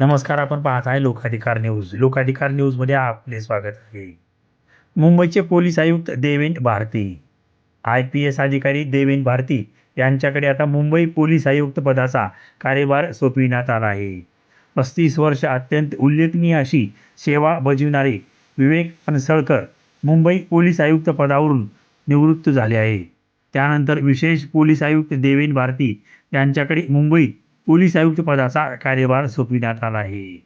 नमस्कार आपण पाहत आहे लोकाधिकार न्यूज. लोकाधिकार न्यूजमध्ये आपले स्वागत आहे. मुंबईचे पोलीस आयुक्त Devendra Bharti I P S अधिकारी देवेंद्र भारती यांच्याकडे आता मुंबई पोलीस आयुक्त पदाचा कार्यभार सोपविण्यात आला आहे. पस्तीस वर्ष अत्यंत उल्लेखनीय अशी सेवा बजावणारे विवेक फणसळकर मुंबई पोलीस आयुक्त पदावरून निवृत्त झाले आहे. त्यानंतर विशेष पोलीस आयुक्त देवेंद्र भारती यांच्याकडे मुंबई पोलीस आयुक्त पदाचा कार्यभार सोपविण्यात आला आहे.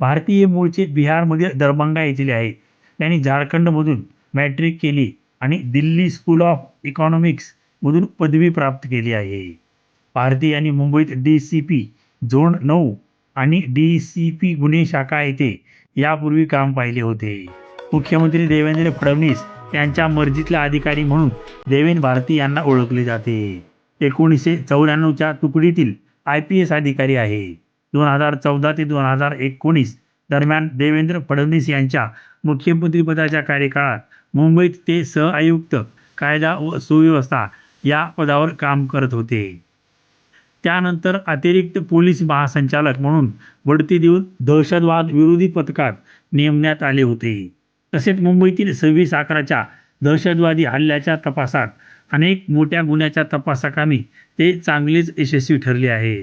भारतीय मूळचे बिहारमधील दरभंगा येथील आहेत. त्यांनी झारखंडमधून मॅट्रिक केली आणि दिल्ली स्कूल ऑफ इकॉनॉमिक्समधून पदवी प्राप्त केली आहे. भारती यांनी मुंबईत डी सी पी झोन नऊ आणि डी सी पी गुन्हे शाखा येथे यापूर्वी काम पाहिले होते. मुख्यमंत्री देवेंद्र फडणवीस यांच्या मर्जीतला अधिकारी म्हणून देवेंद्र भारती यांना ओळखले जाते. एकोणीसशे चौऱ्याण्णवच्या तुकडीतील आय पी एस अधिकारी आहे. दोन हजार चौदा ते दोन हजार एकोणीस दरम्यान देवेंद्र फडणवीस यांच्या मुख्यमंत्रीपदाच्या कार्यकाळात मुंबईत ते सहआयुक्त कायदा व सुव्यवस्था या पदावर काम करत होते. त्यानंतर अतिरिक्त पोलीस महासंचालक म्हणून बढती देऊन दहशतवाद विरोधी पथकात नेमण्यात आले होते. तसेच मुंबईतील सव्वीस अकराच्या दहशतवादी हल्ल्याच्या तपासात अनेक मोठ्या गुन्ह्याच्या तपासाकामी ते चांगलेच यशस्वी ठरले आहे.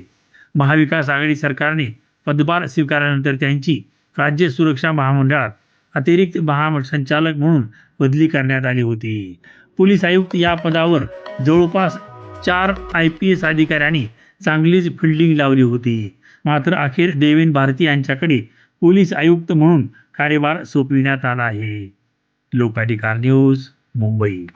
महाविकास आघाडी सरकारने पदभार स्वीकारल्यानंतर त्यांची राज्य सुरक्षा महामंडळात अतिरिक्त महासंचालक म्हणून बदली करण्यात आली होती. पोलीस आयुक्त या पदावर जवळपास चार आय पी एस अधिकाऱ्यांनी चांगलीच फिल्डिंग लावली होती. मात्र अखेर देवेन भारती यांच्याकडे पोलीस आयुक्त म्हणून कार्यभार सोपविण्यात आला आहे. लोकाधिकार न्यूज मुंबई.